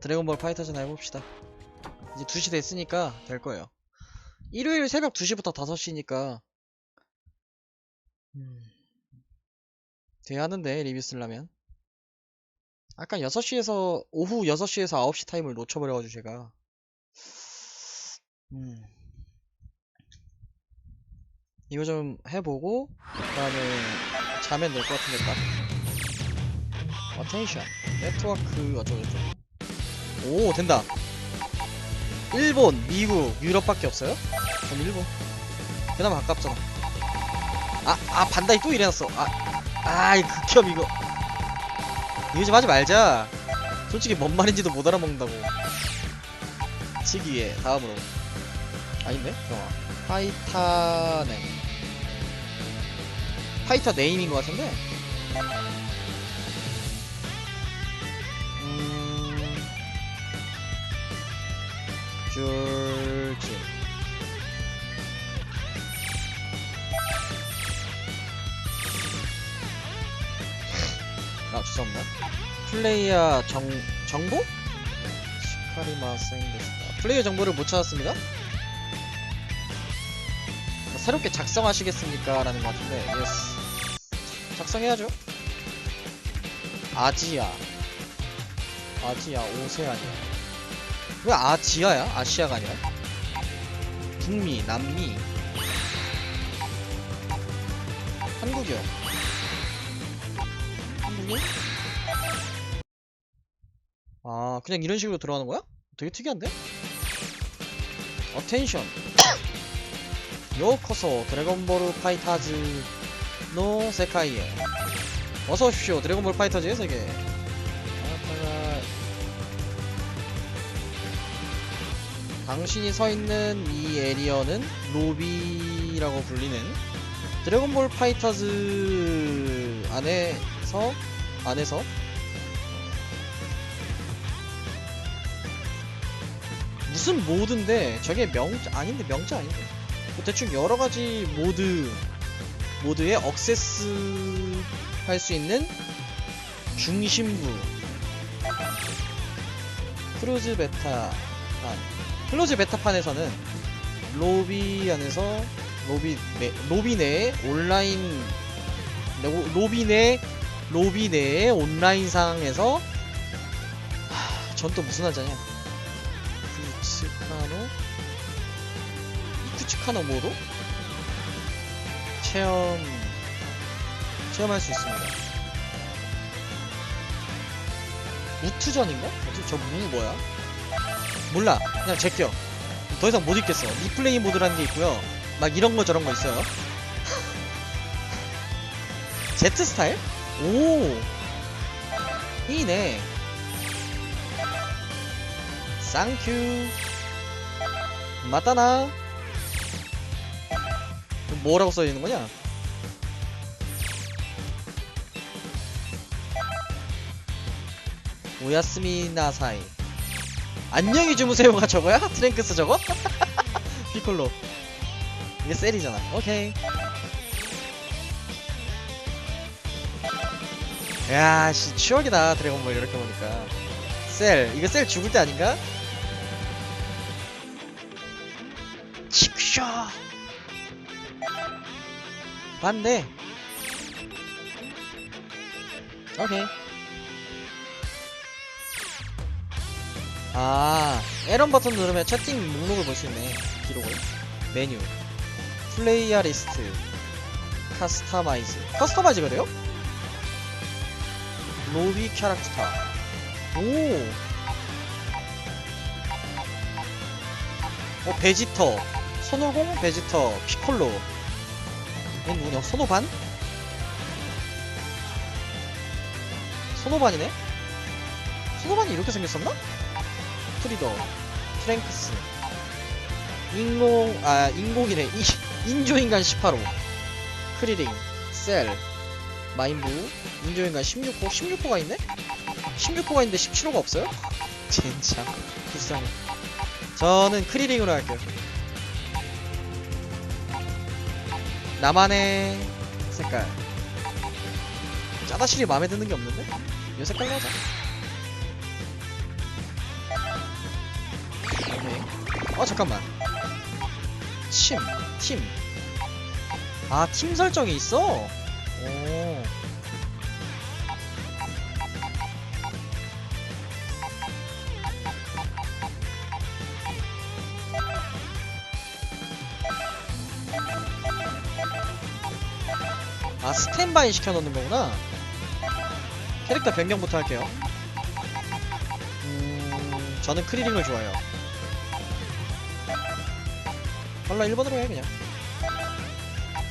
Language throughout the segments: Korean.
드래곤볼 파이터즈나 해봅시다. 이제 2시 됐으니까 될 거예요. 일요일 새벽 2시부터 5시니까. 음... 돼야 하는데 리뷰 쓰려면. 아까 6시에서 오후 6시에서 9시 타임을 놓쳐버려가지고 제가. 음... 이거 좀 해보고 그 다음에 자면 될 것 같은데 딱. 어텐션. 네트워크 어쩌고저쩌고 오 된다. 일본 미국 유럽밖에 없어요? 그럼 일본. 그나마 가깝잖아. 아 아 반다이 또 이래놨어. 아 아이 극혐 이거. 이거 좀 하지 말자. 솔직히 뭔 말인지도 못 알아먹는다고. 치기에 다음으로. 아닌데? 잠깐만 파이타 네임 파이터 네임인 것 같은데 아 죄송합니다 플레이어 정... 정보? 시카리마 생데스다. 플레이어 정보를 못 찾았습니다? 뭐 새롭게 작성하시겠습니까? 라는 것 같은데 예스 작성해야죠. 아지아. 아지아 오세아니아 왜 아지아야? 아시아가 아니라? 북미, 남미. 한국이요. 한국이? 아 그냥 이런 식으로 들어가는 거야? 되게 특이한데? 어텐션 요코소 드래곤볼 파이터즈 노 세카이에 어서 오십시오 드래곤볼 파이터즈의 세계 당신이 서 있는 이 에리어는 로비라고 불리는 드래곤볼 파이터즈 안에서 안에서 무슨 모드인데 저게 명자 아닌데 명자 아닌데 뭐 대충 여러 가지 모드 모드에 억세스 할 수 있는 중심부. 크루즈 베타판. 클로즈 베타판에서는 로비 안에서 로비 내 로비 내에 온라인 로- 로비 내 로비 내의 온라인상에서 전 또 무슨 하자냐 이쿠츠카노 이쿠츠카노 모드 체험 체험할 수 있습니다. 우투전인가? 어떻게 저무 뭐야? 몰라. 그냥 제껴. 더 이상 못 읽겠어. 리플레이 모드라는 게 있고요. 막 이런 거 저런 거 있어요. Z 스타일? 오. 이네. 쌍큐. 맞다나. 뭐라고 써 있는 거냐? 오야스미나사이 안녕히 주무세요가 저거야? 트랭크스 저거? 피콜로 이게 셀이잖아 오케이 야씨 추억이다 드래곤볼 이렇게 보니까 셀. 이거 셀 죽을 때 아닌가? 칙쇼! 맞네. 오케이. 아 에런 버튼 누르면 채팅 목록을 볼 수 있네 기록을. 메뉴. 플레이어 리스트. 카스터마이즈. 커스터마이즈가 돼요? 로비 캐릭터 오. 어, 베지터. 손오공 베지터 피콜로. 얘 누구냐? 손오반? 손오반이네? 손오반이 이렇게 생겼었나? 프리더. 트랭크스. 인공 아 인공이래 이, 인조인간 18호. 크리링. 셀. 마인부. 인조인간 16호? 16호가 있네? 16호가 있는데 17호가 없어요? 진짜 불쌍해 저는 크리링으로 할게요 나만의 색깔 짜다실이 마음에 드는 게 없는데? 이 색깔로 하자 어 잠깐만 침, 팀. 아, 팀 설정이 있어? 오. 스탠바이 시켜놓는 거구나. 캐릭터 변경부터 할게요. 음, 저는 크리링을 좋아해요. 컬러 1번으로 해 그냥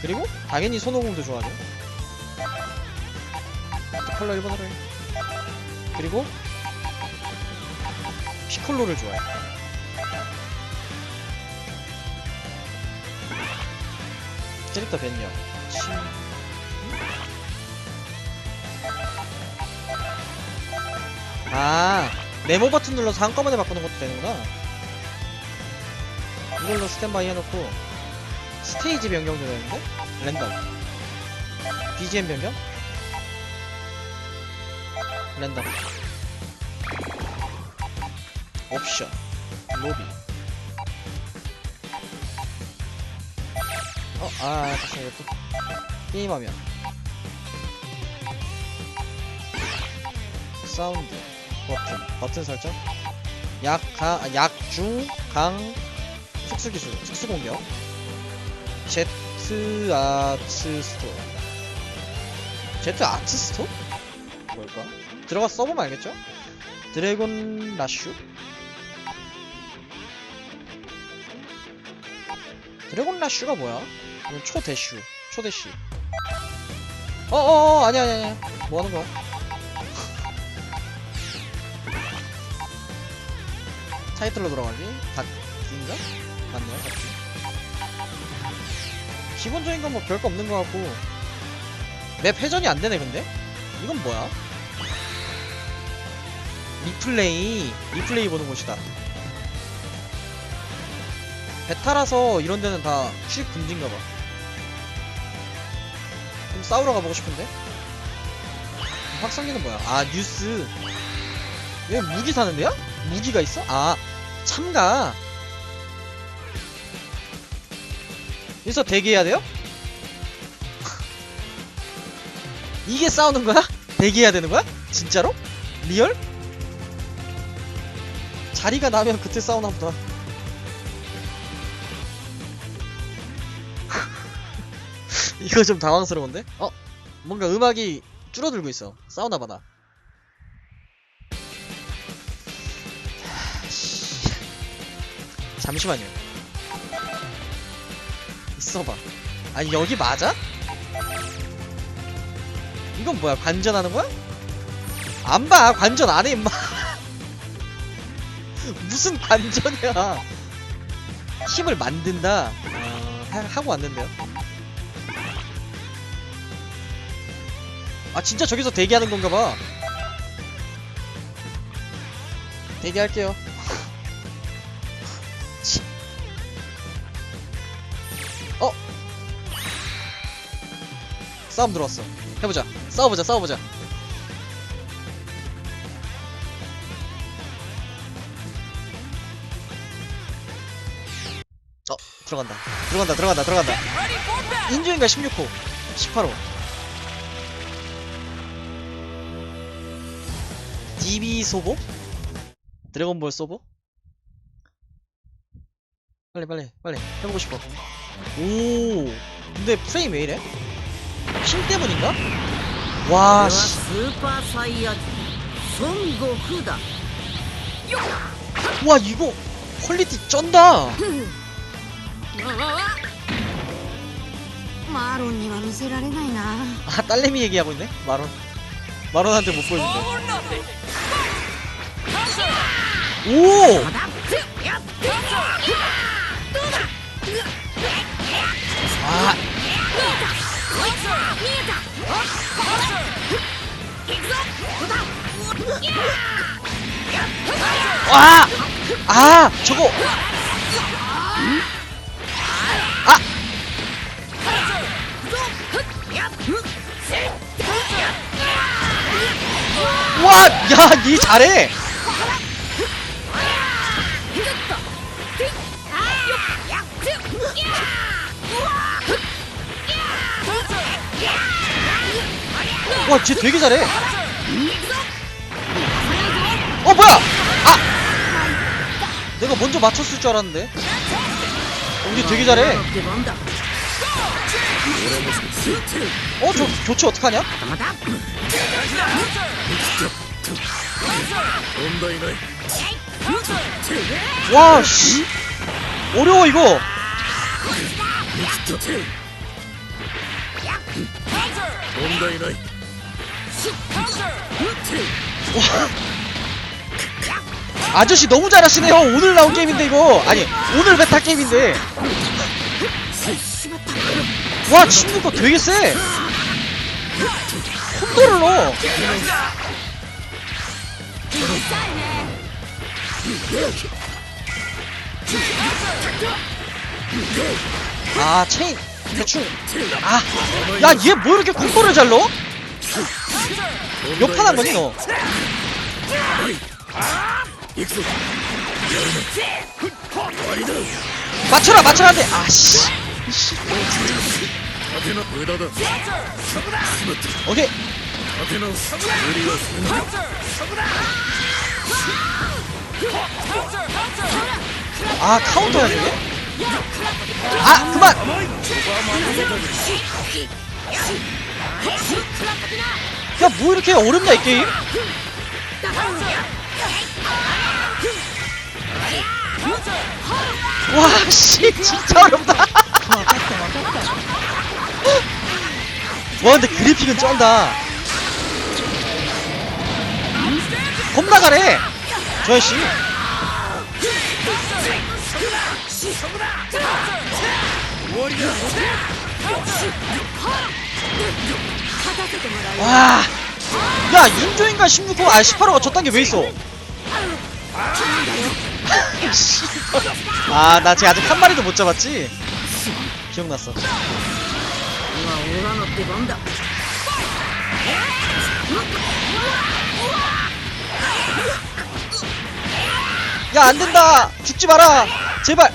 그리고 당연히 손오공도 좋아하죠 또 컬러 1번으로 해 그리고 피콜로를 좋아해 캐릭터 변경 침... 아 네모 버튼 눌러서 한꺼번에 바꾸는 것도 되는구나. 이걸로 스탠바이 해놓고 스테이지 변경도 되는데? 랜덤. BGM 변경? 랜덤. 옵션. 로비. 어? 아 잠시만 이것도 게임화면. 사운드 버튼 버튼 설정 약가 아, 특수 기술, 특수 공격. 제트 아츠 스토어. 제트 아츠 스토어? 뭘까? 들어가 써보면 알겠죠? 드래곤 라슈? 드래곤 라슈가 뭐야? 이건 초대슈. 초대슈. 어어어, 아니야, 아니야, 아니야. 뭐 하는 거야? 타이틀로 들어가기? 갓인가? 맞네요, 같이. 기본적인 건 뭐 별거 없는 것 같고. 맵 회전이 안 되네, 근데? 이건 뭐야? 리플레이. 리플레이 보는 곳이다. 베타라서 이런 데는 다 출입 금지인가 봐. 좀 싸우러 가보고 싶은데? 확성기는 뭐야? 아, 뉴스. 얘 무기 사는 데야? 무기가 있어? 아, 참가. 여기서 대기해야 돼요? 이게 싸우는 거야? 대기해야 되는 거야? 진짜로? 리얼? 자리가 나면 그때 싸우나 보다. 이거 좀 당황스러운데? 어? 뭔가 음악이 줄어들고 있어. 싸우나 봐다. 잠시만요. 있어봐. 아니 여기 맞아? 이건 뭐야? 관전하는 거야? 안 봐. 관전 안 해, 임마. 무슨 관전이야. 힘을 만든다. 어, 하, 하고 왔는데요. 아 진짜 저기서 대기하는 건가 봐. 대기할게요. 싸움 들어왔어. 해보자. 싸워보자. 싸워보자. 어 들어간다. 들어간다. 들어간다. 들어간다. 인주인가 16호, 18호. DB 소보? 드래곤볼 소보? 빨리 빨리 빨리 해보고 싶어 오 근데 프레임 왜 이래? 힘 때문인가? 俺 와 は 씨. スーパーサイヤ人孫悟空だ 와 이거 퀄리티 쩐다 マーロンには見せられないな 아 딸내미 얘기하고 있네 마론 마론한테 못 보여준대 오! 아 와! 아! 저거! 아! 와! 야, 니 잘해! 와, 쟤 되게 잘해. 어, 뭐야? 아! 내가 먼저 맞췄을 줄 알았는데. 어, 근데 되게 잘해. 어, 저 교체 어떡하냐? 와, 씨. 어려워, 이거. 음. 아저씨 너무 잘하시네요. 오늘 나온 게임인데, 이거. 아니, 오늘 베타 게임인데. 와, 친구 거 되게 세. 콤보를 넣어. 아, 체인. 대충. 아, 야, 얘 뭐 이렇게 콤보를 잘 넣어? 몇판한 거니, 너? 맞춰라, 맞춰라, 안 돼. 아, 씨. 오케이. 아, 카운터야, 저게? 아, 그만! 야, 뭐 이렇게 어렵냐, 이 게임? 와, 씨, 진짜 어렵다. 와, 근데 그래픽은 쩐다. 겁나 잘해. 조현 씨. 와. 야, 인조인간 16호, 아, 18호가 저딴 게 왜 있어? 아, 나 지금 아직 한 마리도 못 잡았지? 기억났어. 야, 안 된다! 죽지 마라! 제발!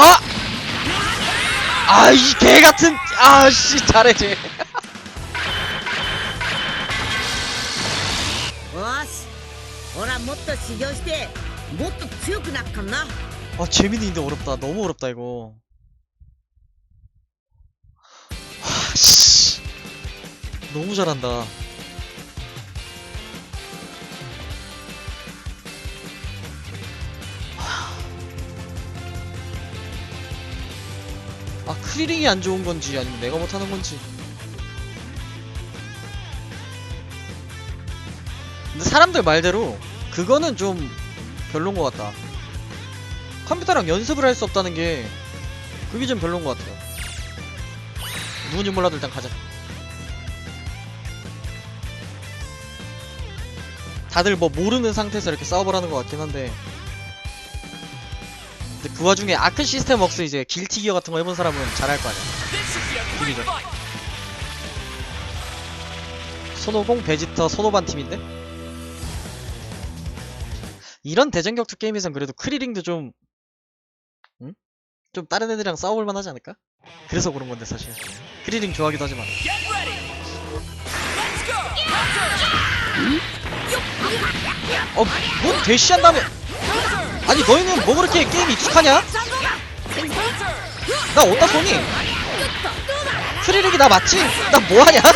아! 아, 이 개같은, 아, 씨, 잘해, 쟤. 아, 재밌는데 어렵다. 너무 어렵다, 이거. 아, 씨. 너무 잘한다. 아, 크리링이 안 좋은 건지, 아니면 내가 못하는 건지. 근데 사람들 말대로, 그거는 좀 별론 것 같다. 컴퓨터랑 연습을 할 수 없다는 게 그게 좀 별론 것 같아요. 누군지 몰라도 일단 가자. 다들 뭐 모르는 상태에서 이렇게 싸워보라는 것 같긴 한데 근데 그 와중에 아크 시스템 웍스 이제 길티 기어 같은 거 해본 사람은 잘할 거 아니야. 비비죠. 손오공, 베지터, 손오반 팀인데? 이런 대전 격투 게임에선 그래도 크리링도 좀 응? 좀 다른 애들이랑 싸워볼 만하지 않을까? 그래서 그런 건데 사실 크리링 좋아하기도 하지만 어, 뭔 대시한 다음에 아니 너희는 뭐 그렇게 게임 익숙하냐? 나 어디다 쏘니? 크리링이 나 맞지? 나 뭐하냐?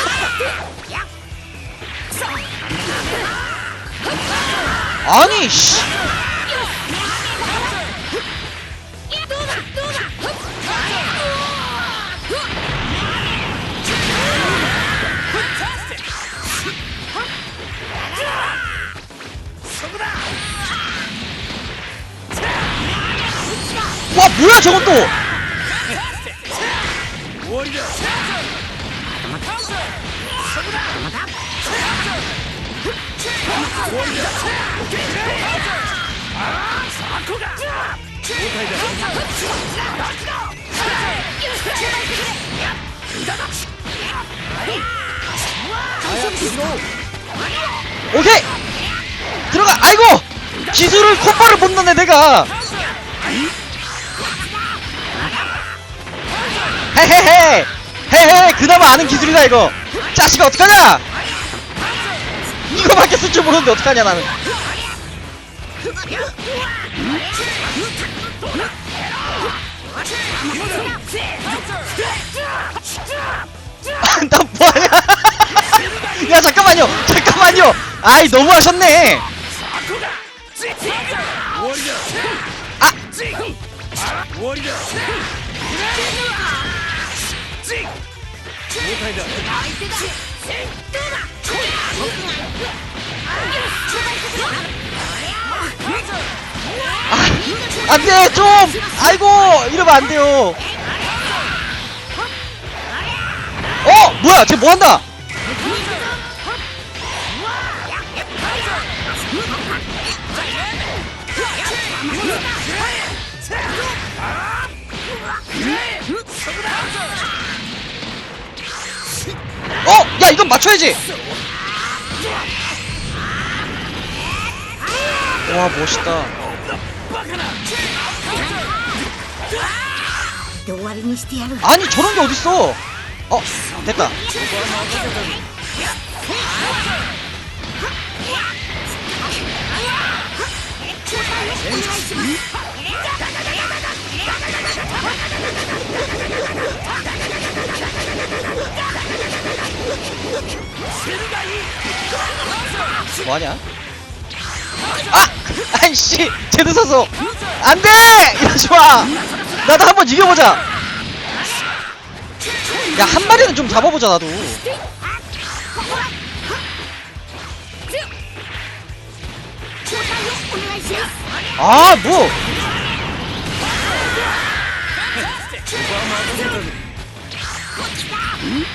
아니 씨 와 뭐야 저건 또! 오케이! 들어가! 아이고! 기술을 못 넣네 내가 헤헤헤! 헤헤 그나마 아는 기술이다 이거. 자식아 어떡하냐? 이거밖에 쓸 줄 모르는데 어떡하냐 나는. 나 뭐하냐? 야 잠깐만요. 잠깐만요. 아이 너무하셨네 안돼 좀! 아이고 이러면 안 돼요. 어? 뭐야 쟤 뭐한다 어! 야 이건 맞춰야지! 와 멋있다 아니 저런 게 어딨어 어 됐다 어? 뭐하냐? 아! 아이씨! 제드 사서! 안 돼! 이러지 마! 나도 한번 이겨보자! 야, 한 마리는 좀 잡아보자, 나도. 아, 뭐! 음?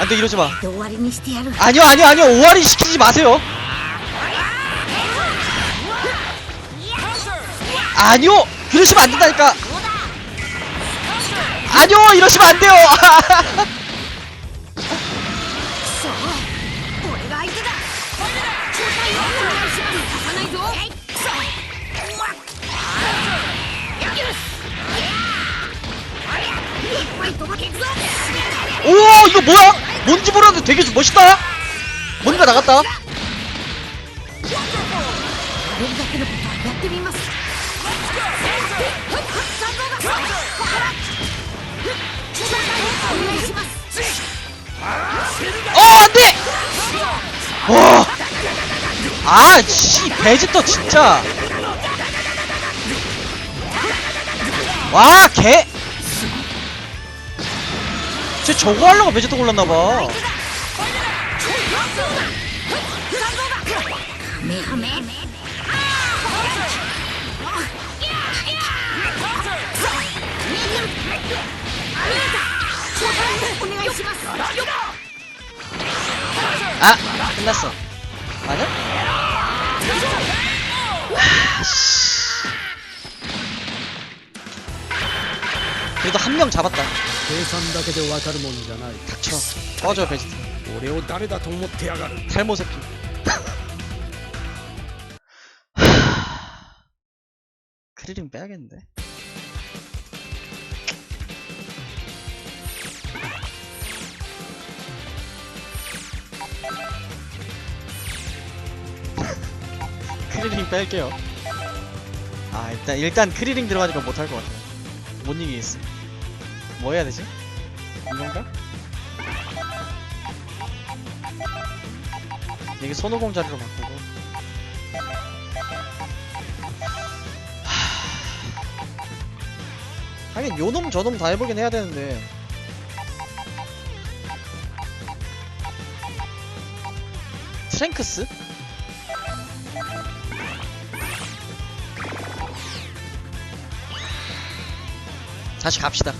안돼 이러지 마. 아니요 아니요 아니요 오할인 시키지 마세요. 아니요 이러시면 안 된다니까. 아니요 이러시면 안 돼요. 오 이거 뭐야? 뭔지 몰랐는데 되게 좀 멋있다. 뭔가 나갔다. 어 안돼! 와아씨 베지터 진짜. 와개. 쟤 저거 하려고 베제타 골랐나봐 아! 끝났어 아니야? 그래도 한 명 잡았다 計算だけでわかるもんじゃない 닥쳐. 꺼져, 베지터. 俺を誰だと思ってやがる 탈모 새끼. 크리링 빼야겠는데. 크리링 뺄게요. 아 일단 일단 크리링 들어가니까 못할 것 같아. 못 이기겠어. 뭐 해야 되지? 이건가? 이게 손오공 자리로 바꾸고 하... 하긴 요놈 저놈 다 해보긴 해야 되는데 트랭크스? 다시 갑시다